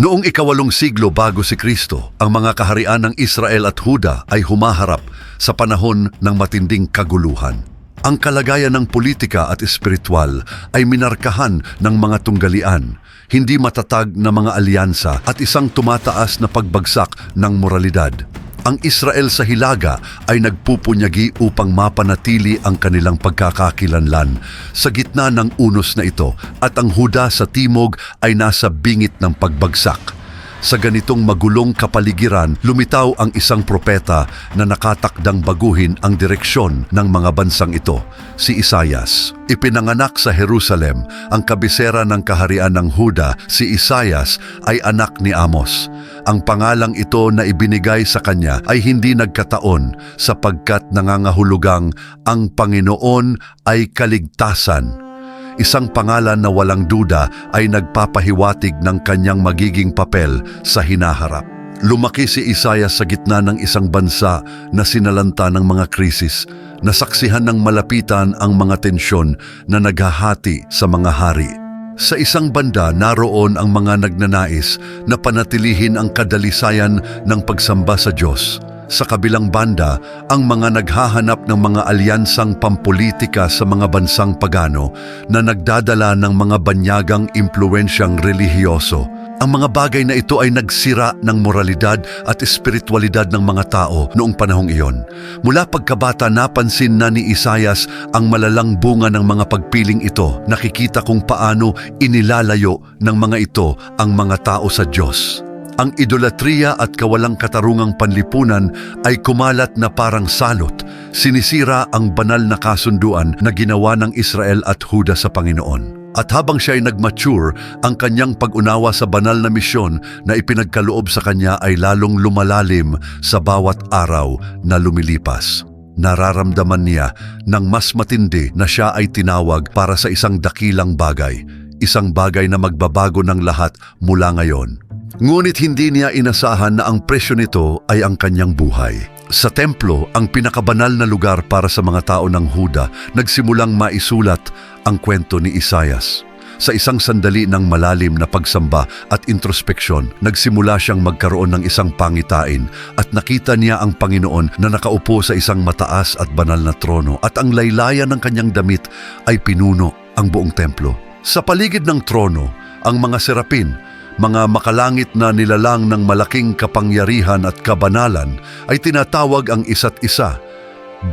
Noong ikawalong siglo bago si Kristo, ang mga kaharian ng Israel at Huda ay humaharap sa panahon ng matinding kaguluhan. Ang kalagayan ng politika at espiritual ay minarkahan ng mga tunggalian, hindi matatag na mga alyansa at isang tumataas na pagbagsak ng moralidad. Ang Israel sa Hilaga ay nagpupunyagi upang mapanatili ang kanilang pagkakakilanlan sa gitna ng unos na ito at ang Huda sa Timog ay nasa bingit ng pagbagsak. Sa ganitong magulong kapaligiran, lumitaw ang isang propeta na nakatakdang baguhin ang direksyon ng mga bansang ito, si Isayas. Ipinanganak sa Jerusalem ang kabisera ng kaharian ng Huda, si Isayas ay anak ni Amos. Ang pangalang ito na ibinigay sa kanya ay hindi nagkataon sapagkat nangangahulugang ang Panginoon ay kaligtasan. Isang pangalan na walang duda ay nagpapahiwatig ng kanyang magiging papel sa hinaharap. Lumaki si Isaiah sa gitna ng isang bansa na sinalanta ng mga krisis, nasaksihan ng malapitan ang mga tensyon na naghahati sa mga hari. Sa isang banda, naroon ang mga nagnanais na panatilihin ang kadalisayan ng pagsamba sa Diyos. Sa kabilang banda, ang mga naghahanap ng mga alyansang pampolitika sa mga bansang pagano na nagdadala ng mga banyagang impluensyang relihiyoso. Ang mga bagay na ito ay nagsira ng moralidad at espiritualidad ng mga tao noong panahong iyon. Mula pagkabata napansin na ni Isayas ang malalang bunga ng mga pagpiling ito. Nakikita kung paano inilalayo ng mga ito ang mga tao sa Diyos. Ang idolatriya at kawalang katarungang panlipunan ay kumalat na parang salot. Sinisira ang banal na kasunduan na ginawa ng Israel at Huda sa Panginoon. At habang siya ay nag-mature, ang kanyang pag-unawa sa banal na misyon na ipinagkaloob sa kanya ay lalong lumalalim sa bawat araw na lumilipas. Nararamdaman niya ng mas matindi na siya ay tinawag para sa isang dakilang bagay, isang bagay na magbabago ng lahat mula ngayon. Ngunit hindi niya inasahan na ang presyo nito ay ang kanyang buhay. Sa templo, ang pinakabanal na lugar para sa mga tao ng Huda, nagsimulang maisulat ang kwento ni Isayas. Sa isang sandali ng malalim na pagsamba at introspeksyon, nagsimula siyang magkaroon ng isang pangitain at nakita niya ang Panginoon na nakaupo sa isang mataas at banal na trono at ang laylayan ng kanyang damit ay pinuno ang buong templo. Sa paligid ng trono, ang mga serapin mga makalangit na nilalang ng malaking kapangyarihan at kabanalan ay tinatawag ang isa't isa.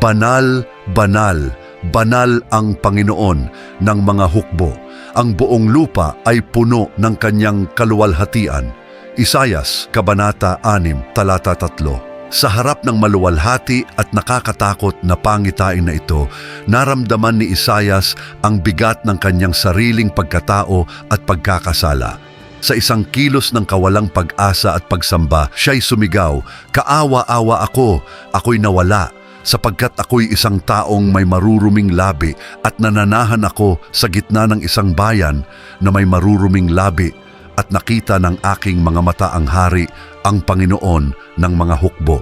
Banal, banal, banal ang Panginoon ng mga hukbo. Ang buong lupa ay puno ng kanyang kaluwalhatian. Isayas, Kabanata 6, Talata 3. Sa harap ng maluwalhati at nakakatakot na pangitain na ito, naramdaman ni Isayas ang bigat ng kanyang sariling pagkatao at pagkakasala. Sa isang kilos ng kawalang pag-asa at pagsamba, siya'y sumigaw, Kaawa-awa ako, ako'y nawala, sapagkat ako'y isang taong may maruruming labi at nananahan ako sa gitna ng isang bayan na may maruruming labi at nakita ng aking mga mata ang hari, ang Panginoon ng mga hukbo.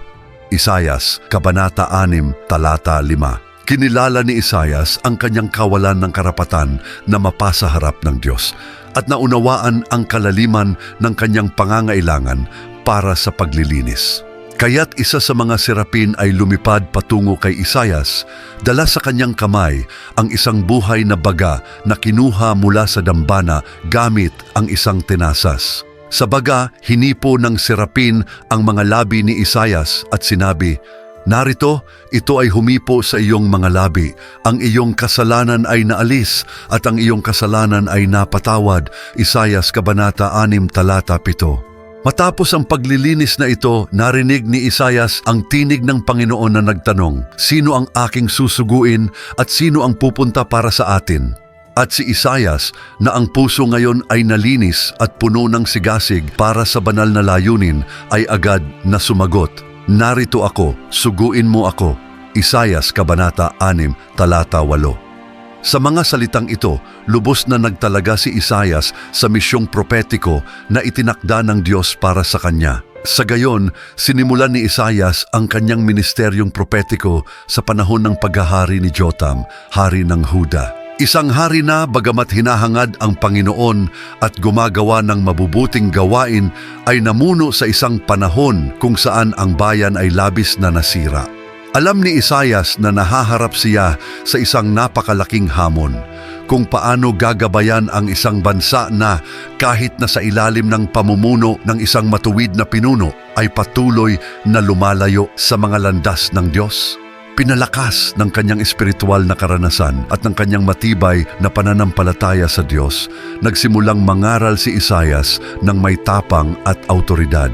Isayas, Kabanata 6, Talata 5 Kinilala ni Isayas ang kanyang kawalan ng karapatan na mapasa harap ng Diyos at naunawaan ang kalaliman ng kanyang pangangailangan para sa paglilinis. Kaya't isa sa mga serapin ay lumipad patungo kay Isayas, dala sa kanyang kamay ang isang buhay na baga na kinuha mula sa dambana gamit ang isang tenasas. Sa baga, hinipo ng serapin ang mga labi ni Isayas at sinabi, Narito, ito ay humipo sa iyong mga labi. Ang iyong kasalanan ay naalis at ang iyong kasalanan ay napatawad. Isayas Kabanata 6, Talata 7. Matapos ang paglilinis na ito, narinig ni Isayas ang tinig ng Panginoon na nagtanong, Sino ang aking susuguin at sino ang pupunta para sa atin? At si Isayas na ang puso ngayon ay nalinis at puno ng sigasig para sa banal na layunin ay agad na sumagot, Narito ako, suguin mo ako. Isayas Kabanata 6, Talata 8. Sa mga salitang ito, lubos na nagtalaga si Isayas sa misyong propetiko na itinakda ng Diyos para sa kanya. Sa gayon, sinimulan ni Isayas ang kanyang ministeryong propetiko sa panahon ng paghahari ni Jotam, hari ng Huda. Isang hari na bagamat hinahangad ang Panginoon at gumagawa ng mabubuting gawain ay namuno sa isang panahon kung saan ang bayan ay labis na nasira. Alam ni Isayas na nahaharap siya sa isang napakalaking hamon kung paano gagabayan ang isang bansa na kahit na sa ilalim ng pamumuno ng isang matuwid na pinuno ay patuloy na lumalayo sa mga landas ng Diyos. Pinalakas ng kanyang espiritual na karanasan at ng kanyang matibay na pananampalataya sa Diyos, nagsimulang mangaral si Isayas ng may tapang at autoridad.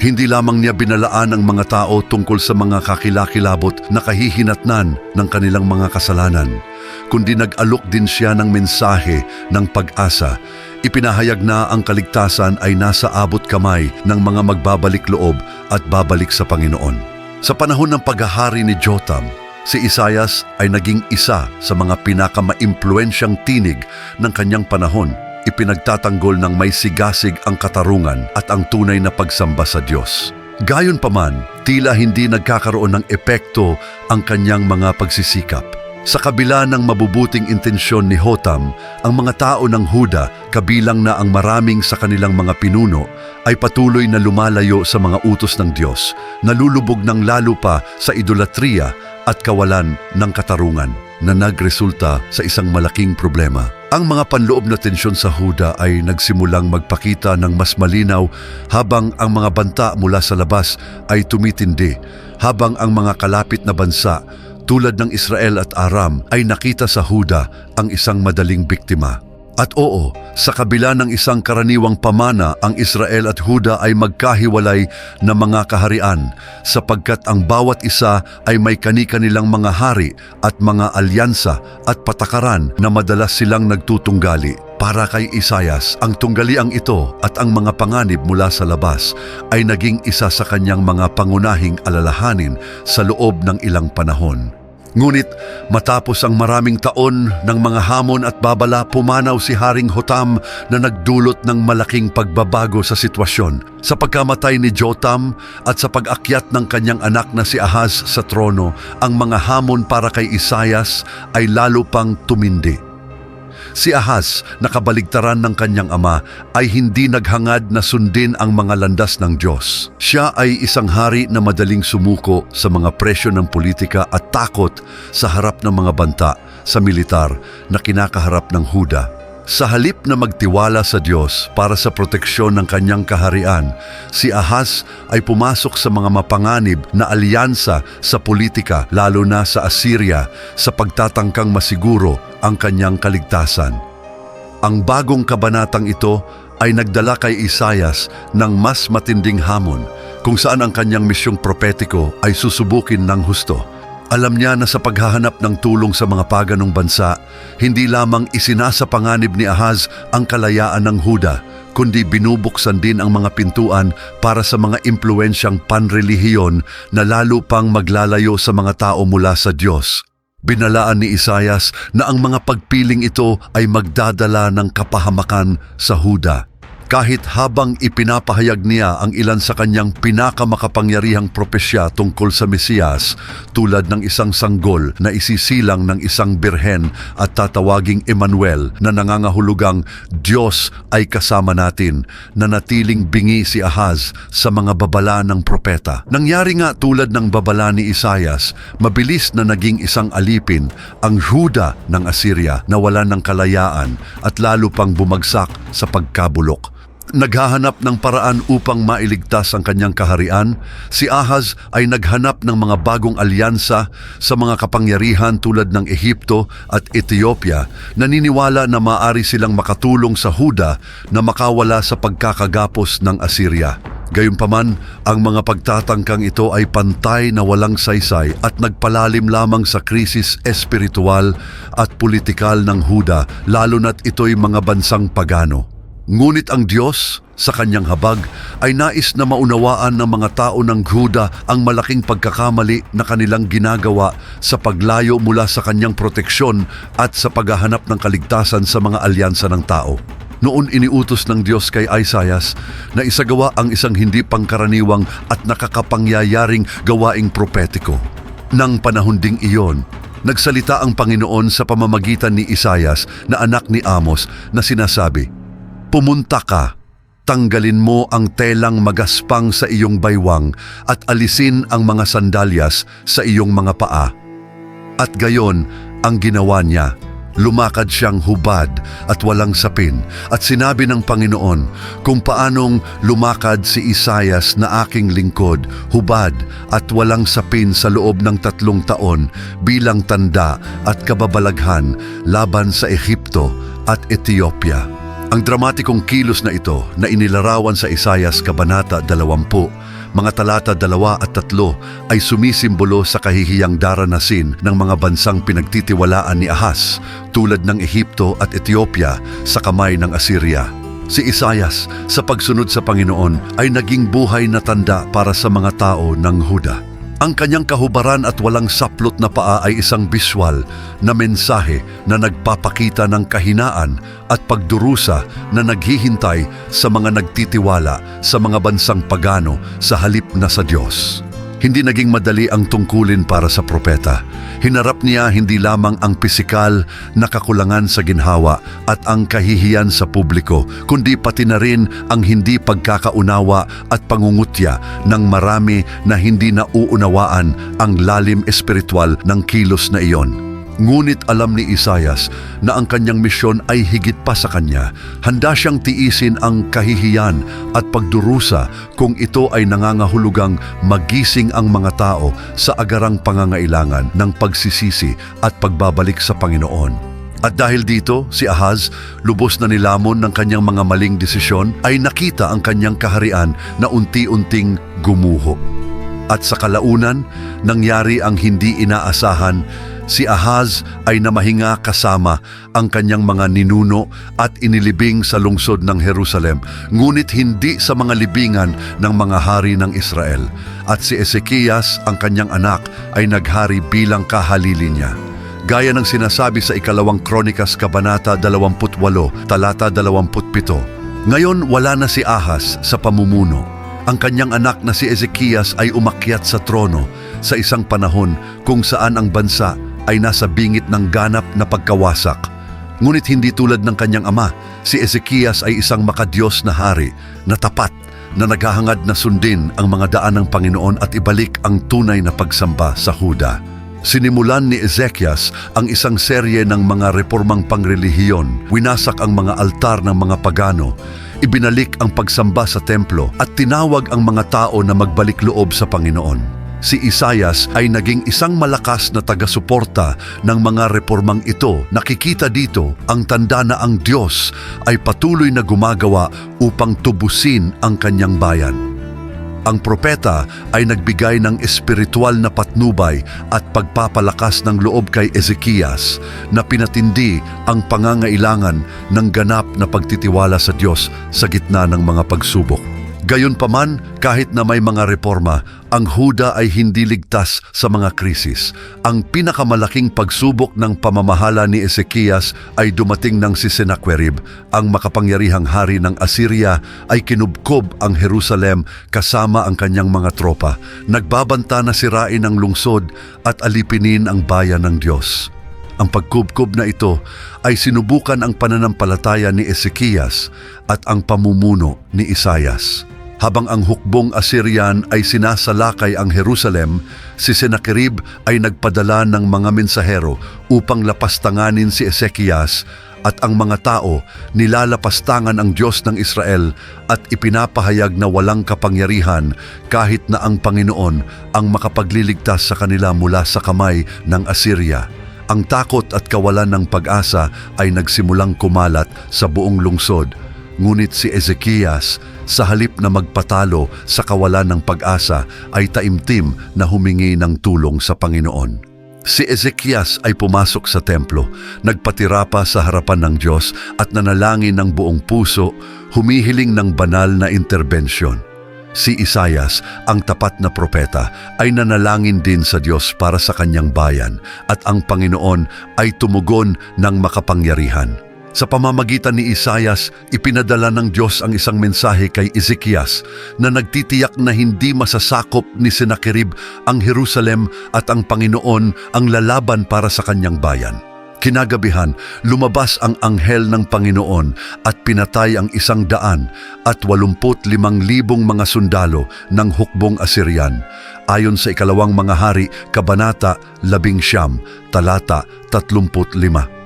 Hindi lamang niya binalaan ang mga tao tungkol sa mga kakilakilabot na kahihinatnan ng kanilang mga kasalanan, kundi nag-alok din siya ng mensahe ng pag-asa. Ipinahayag na ang kaligtasan ay nasa abot kamay ng mga magbabalik loob at babalik sa Panginoon. Sa panahon ng paghahari ni Jotam, si Isayas ay naging isa sa mga pinakamaimpluensyang tinig ng kanyang panahon. Ipinagtatanggol ng may sigasig ang katarungan at ang tunay na pagsamba sa Diyos. Gayon pa man, tila hindi nagkakaroon ng epekto ang kanyang mga pagsisikap. Sa kabila ng mabubuting intensyon ni Hotam, ang mga tao ng Huda, kabilang na ang maraming sa kanilang mga pinuno, ay patuloy na lumalayo sa mga utos ng Diyos, nalulubog ng lalo pa sa idolatriya at kawalan ng katarungan na nagresulta sa isang malaking problema. Ang mga panloob na tensyon sa Huda ay nagsimulang magpakita ng mas malinaw habang ang mga banta mula sa labas ay tumitindi, habang ang mga kalapit na bansa tulad ng Israel at Aram ay nakita sa Huda ang isang madaling biktima. At oo, sa kabila ng isang karaniwang pamana, ang Israel at Huda ay magkahiwalay na mga kaharian sapagkat ang bawat isa ay may kani-kanilang mga hari at mga alyansa at patakaran na madalas silang nagtutunggali. Para kay Isayas, ang tunggaliang ito at ang mga panganib mula sa labas ay naging isa sa kanyang mga pangunahing alalahanin sa loob ng ilang panahon. Ngunit matapos ang maraming taon ng mga hamon at babala, pumanaw si Haring Hotam na nagdulot ng malaking pagbabago sa sitwasyon. Sa pagkamatay ni Jotam at sa pag-akyat ng kanyang anak na si Ahaz sa trono, ang mga hamon para kay Isayas ay lalo pang tumindi. Si Ahaz, nakabaligtaran ng kanyang ama, ay hindi naghangad na sundin ang mga landas ng Diyos. Siya ay isang hari na madaling sumuko sa mga presyo ng politika at takot sa harap ng mga banta sa militar na kinakaharap ng Huda. Sa halip na magtiwala sa Diyos para sa proteksyon ng kanyang kaharian, si Ahaz ay pumasok sa mga mapanganib na alyansa sa politika lalo na sa Assyria sa pagtatangkang masiguro ang kanyang kaligtasan. Ang bagong kabanatang ito ay nagdala kay Isayas ng mas matinding hamon kung saan ang kanyang misyong propetiko ay susubukin ng husto. Alam niya na sa paghahanap ng tulong sa mga paganong bansa, hindi lamang isinasapanganib ni Ahaz ang kalayaan ng Huda, kundi binubuksan din ang mga pintuan para sa mga impluensyang panrelihiyon na lalo pang maglalayo sa mga tao mula sa Diyos. Binalaan ni Isayas na ang mga pagpiling ito ay magdadala ng kapahamakan sa Huda. Kahit habang ipinapahayag niya ang ilan sa kanyang pinakamakapangyarihang propesya tungkol sa Mesiyas tulad ng isang sanggol na isisilang ng isang birhen at tatawaging Emmanuel na nangangahulugang Diyos ay kasama natin na natiling bingi si Ahaz sa mga babala ng propeta. Nangyari nga tulad ng babala ni Isayas, mabilis na naging isang alipin ang Huda ng Assyria na wala ng kalayaan at lalo pang bumagsak sa pagkabulok. Naghahanap ng paraan upang mailigtas ang kanyang kaharian, si Ahaz ay naghanap ng mga bagong alyansa sa mga kapangyarihan tulad ng Ehipto at Ethiopia, naniniwala na maaari silang makatulong sa Huda na makawala sa pagkakagapos ng Assyria. Gayunpaman, ang mga pagtatangkang ito ay pantay na walang saysay at nagpalalim lamang sa krisis espiritual at politikal ng Huda, lalo na't ito'y mga bansang pagano. Ngunit ang Diyos, sa kanyang habag, ay nais na maunawaan ng mga tao ng Huda ang malaking pagkakamali na kanilang ginagawa sa paglayo mula sa kanyang proteksyon at sa paghahanap ng kaligtasan sa mga alyansa ng tao. Noon iniutos ng Diyos kay Isaias na isagawa ang isang hindi pangkaraniwang at nakakapangyayaring gawaing propetiko. Nang panahon ding iyon, Nagsalita ang Panginoon sa pamamagitan ni Isayas na anak ni Amos na sinasabi, Pumunta ka, tanggalin mo ang telang magaspang sa iyong baywang at alisin ang mga sandalyas sa iyong mga paa. At gayon ang ginawa niya. Lumakad siyang hubad at walang sapin at sinabi ng Panginoon kung paanong lumakad si Isayas na aking lingkod, hubad at walang sapin sa loob ng tatlong taon bilang tanda at kababalaghan laban sa Ehipto at Ethiopia. Ang dramatikong kilos na ito na inilarawan sa Isayas Kabanata 20, mga talata 2 at 3 ay sumisimbolo sa kahihiyang daranasin ng mga bansang pinagtitiwalaan ni Ahas tulad ng Ehipto at Ethiopia sa kamay ng Assyria. Si Isayas sa pagsunod sa Panginoon ay naging buhay na tanda para sa mga tao ng Huda. Ang kanyang kahubaran at walang saplot na paa ay isang biswal na mensahe na nagpapakita ng kahinaan at pagdurusa na naghihintay sa mga nagtitiwala sa mga bansang pagano sa halip na sa Diyos. Hindi naging madali ang tungkulin para sa propeta. Hinarap niya hindi lamang ang pisikal na kakulangan sa ginhawa at ang kahihiyan sa publiko, kundi pati na rin ang hindi pagkakaunawa at pangungutya ng marami na hindi nauunawaan ang lalim espiritual ng kilos na iyon. Ngunit alam ni Isayas na ang kanyang misyon ay higit pa sa kanya. Handa siyang tiisin ang kahihiyan at pagdurusa kung ito ay nangangahulugang magising ang mga tao sa agarang pangangailangan ng pagsisisi at pagbabalik sa Panginoon. At dahil dito, si Ahaz, lubos na nilamon ng kanyang mga maling desisyon, ay nakita ang kanyang kaharian na unti-unting gumuho. At sa kalaunan, nangyari ang hindi inaasahan, si Ahaz ay namahinga kasama ang kanyang mga ninuno at inilibing sa lungsod ng Jerusalem, ngunit hindi sa mga libingan ng mga hari ng Israel. At si Ezekias, ang kanyang anak, ay naghari bilang kahalili niya. Gaya ng sinasabi sa ikalawang Kronikas Kabanata 28, talata 27. Ngayon wala na si Ahaz sa pamumuno. Ang kanyang anak na si Ezekias ay umakyat sa trono sa isang panahon kung saan ang bansa ay nasa bingit ng ganap na pagkawasak. Ngunit hindi tulad ng kanyang ama, si Ezekias ay isang makadiyos na hari na tapat na naghahangad na sundin ang mga daan ng Panginoon at ibalik ang tunay na pagsamba sa Huda. Sinimulan ni Ezekias ang isang serye ng mga reformang pangrelihiyon, winasak ang mga altar ng mga pagano, ibinalik ang pagsamba sa templo at tinawag ang mga tao na magbalik loob sa Panginoon. Si Isayas ay naging isang malakas na taga-suporta ng mga reformang ito. Nakikita dito ang tanda na ang Diyos ay patuloy na gumagawa upang tubusin ang kanyang bayan. Ang propeta ay nagbigay ng espiritual na patnubay at pagpapalakas ng loob kay Ezekias na pinatindi ang pangangailangan ng ganap na pagtitiwala sa Diyos sa gitna ng mga pagsubok. Gayunpaman, kahit na may mga reforma, ang Huda ay hindi ligtas sa mga krisis. Ang pinakamalaking pagsubok ng pamamahala ni Ezekias ay dumating ng si Sennacherib, ang makapangyarihang hari ng Assyria ay kinubkob ang Jerusalem kasama ang kanyang mga tropa. Nagbabanta na sirain ang lungsod at alipinin ang bayan ng Diyos. Ang pagkubkob na ito ay sinubukan ang pananampalataya ni Ezekias at ang pamumuno ni Isayas. Habang ang hukbong Assyrian ay sinasalakay ang Jerusalem, si Sennacherib ay nagpadala ng mga mensahero upang lapastanganin si Ezekias at ang mga tao nilalapastangan ang Diyos ng Israel at ipinapahayag na walang kapangyarihan kahit na ang Panginoon ang makapagliligtas sa kanila mula sa kamay ng Assyria. Ang takot at kawalan ng pag-asa ay nagsimulang kumalat sa buong lungsod Ngunit si Ezekias, sa halip na magpatalo sa kawalan ng pag-asa, ay taimtim na humingi ng tulong sa Panginoon. Si Ezekias ay pumasok sa templo, nagpatira pa sa harapan ng Diyos at nanalangin ng buong puso, humihiling ng banal na interbensyon. Si Isayas, ang tapat na propeta, ay nanalangin din sa Diyos para sa kanyang bayan at ang Panginoon ay tumugon ng makapangyarihan. Sa pamamagitan ni Isayas, ipinadala ng Diyos ang isang mensahe kay Ezekias na nagtitiyak na hindi masasakop ni Sennacherib ang Jerusalem at ang Panginoon ang lalaban para sa kanyang bayan. Kinagabihan, lumabas ang anghel ng Panginoon at pinatay ang isang daan at walumput limang libong mga sundalo ng hukbong Assyrian. Ayon sa ikalawang mga hari, Kabanata, labing siyam, talata, tatlumput lima.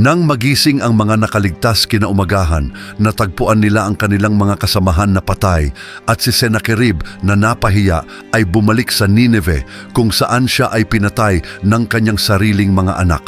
Nang magising ang mga nakaligtas kinaumagahan, natagpuan nila ang kanilang mga kasamahan na patay at si Sennacherib na napahiya ay bumalik sa Nineveh kung saan siya ay pinatay ng kanyang sariling mga anak.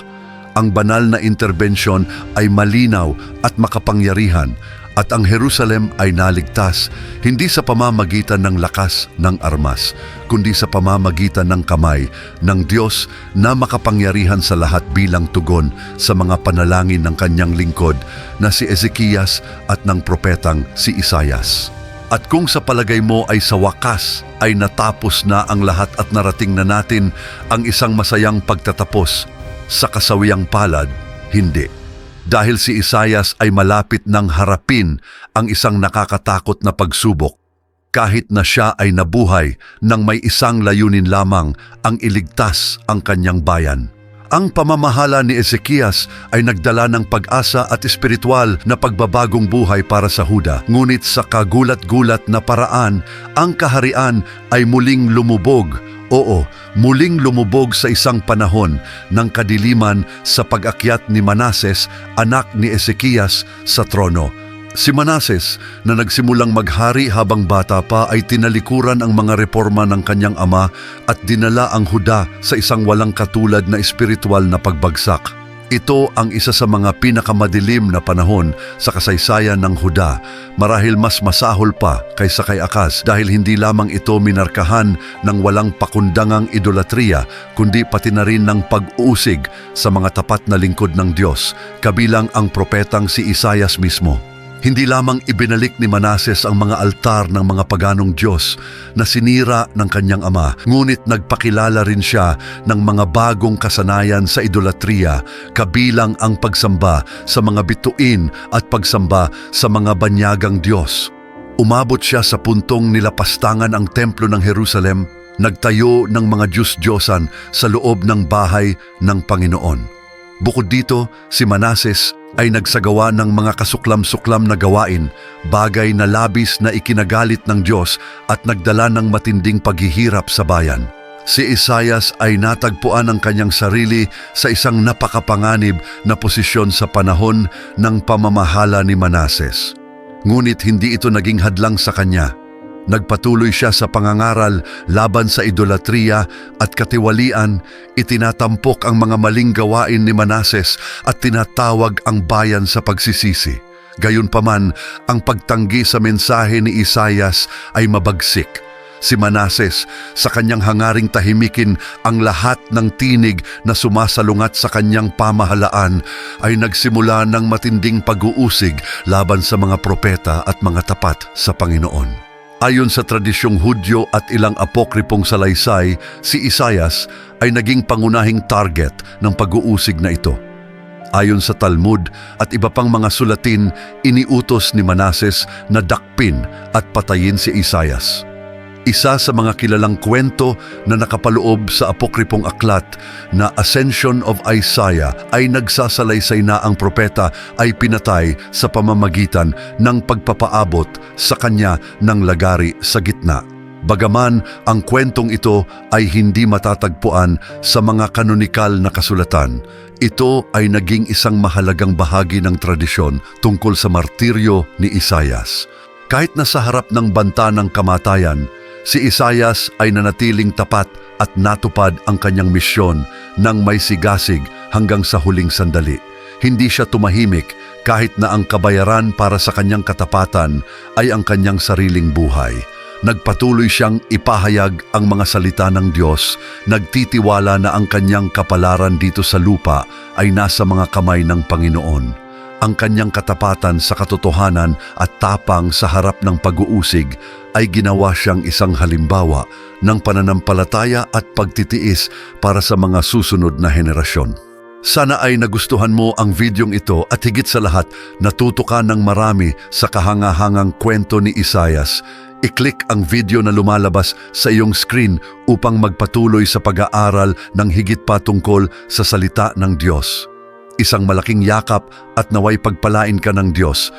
Ang banal na interbensyon ay malinaw at makapangyarihan at ang Jerusalem ay naligtas hindi sa pamamagitan ng lakas ng armas, kundi sa pamamagitan ng kamay ng Diyos na makapangyarihan sa lahat bilang tugon sa mga panalangin ng kanyang lingkod na si Ezekias at ng propetang si Isayas. At kung sa palagay mo ay sa wakas ay natapos na ang lahat at narating na natin ang isang masayang pagtatapos sa kasawiyang palad, hindi dahil si Isayas ay malapit ng harapin ang isang nakakatakot na pagsubok. Kahit na siya ay nabuhay nang may isang layunin lamang ang iligtas ang kanyang bayan. Ang pamamahala ni Ezekias ay nagdala ng pag-asa at espiritual na pagbabagong buhay para sa Huda. Ngunit sa kagulat-gulat na paraan, ang kaharian ay muling lumubog Oo, muling lumubog sa isang panahon ng kadiliman sa pag-akyat ni Manases, anak ni Ezekias, sa trono. Si Manases, na nagsimulang maghari habang bata pa ay tinalikuran ang mga reforma ng kanyang ama at dinala ang Huda sa isang walang katulad na espiritual na pagbagsak. Ito ang isa sa mga pinakamadilim na panahon sa kasaysayan ng Huda, marahil mas masahol pa kaysa kay Akas dahil hindi lamang ito minarkahan ng walang pakundangang idolatriya, kundi pati na rin ng pag-uusig sa mga tapat na lingkod ng Diyos, kabilang ang propetang si Isayas mismo. Hindi lamang ibinalik ni Manases ang mga altar ng mga paganong Diyos na sinira ng kanyang ama, ngunit nagpakilala rin siya ng mga bagong kasanayan sa idolatriya, kabilang ang pagsamba sa mga bituin at pagsamba sa mga banyagang Diyos. Umabot siya sa puntong nilapastangan ang templo ng Jerusalem, nagtayo ng mga Diyos-Diyosan sa loob ng bahay ng Panginoon. Bukod dito, si Manases ay nagsagawa ng mga kasuklam-suklam na gawain, bagay na labis na ikinagalit ng Diyos at nagdala ng matinding paghihirap sa bayan. Si Isayas ay natagpuan ang kanyang sarili sa isang napakapanganib na posisyon sa panahon ng pamamahala ni Manases. Ngunit hindi ito naging hadlang sa kanya. Nagpatuloy siya sa pangangaral laban sa idolatriya at katiwalian, itinatampok ang mga maling gawain ni Manases at tinatawag ang bayan sa pagsisisi. Gayunpaman, ang pagtanggi sa mensahe ni Isayas ay mabagsik. Si Manases, sa kanyang hangaring tahimikin ang lahat ng tinig na sumasalungat sa kanyang pamahalaan ay nagsimula ng matinding pag-uusig laban sa mga propeta at mga tapat sa Panginoon. Ayon sa tradisyong Hudyo at ilang apokripong salaysay, si Isayas ay naging pangunahing target ng pag-uusig na ito. Ayon sa Talmud at iba pang mga sulatin, iniutos ni Manases na dakpin at patayin si Isayas. Isa sa mga kilalang kwento na nakapaloob sa apokripong aklat na Ascension of Isaiah ay nagsasalaysay na ang propeta ay pinatay sa pamamagitan ng pagpapaabot sa kanya ng lagari sa gitna. Bagaman ang kwentong ito ay hindi matatagpuan sa mga kanonikal na kasulatan, ito ay naging isang mahalagang bahagi ng tradisyon tungkol sa martiryo ni Isayas. Kahit na sa harap ng banta ng kamatayan, Si Isayas ay nanatiling tapat at natupad ang kanyang misyon nang may sigasig hanggang sa huling sandali. Hindi siya tumahimik kahit na ang kabayaran para sa kanyang katapatan ay ang kanyang sariling buhay. Nagpatuloy siyang ipahayag ang mga salita ng Diyos, nagtitiwala na ang kanyang kapalaran dito sa lupa ay nasa mga kamay ng Panginoon ang kanyang katapatan sa katotohanan at tapang sa harap ng pag-uusig ay ginawa siyang isang halimbawa ng pananampalataya at pagtitiis para sa mga susunod na henerasyon. Sana ay nagustuhan mo ang videong ito at higit sa lahat natuto ka ng marami sa kahangahangang kwento ni Isayas. I-click ang video na lumalabas sa iyong screen upang magpatuloy sa pag-aaral ng higit pa tungkol sa salita ng Diyos. Isang malaking yakap at naway pagpalain ka ng Diyos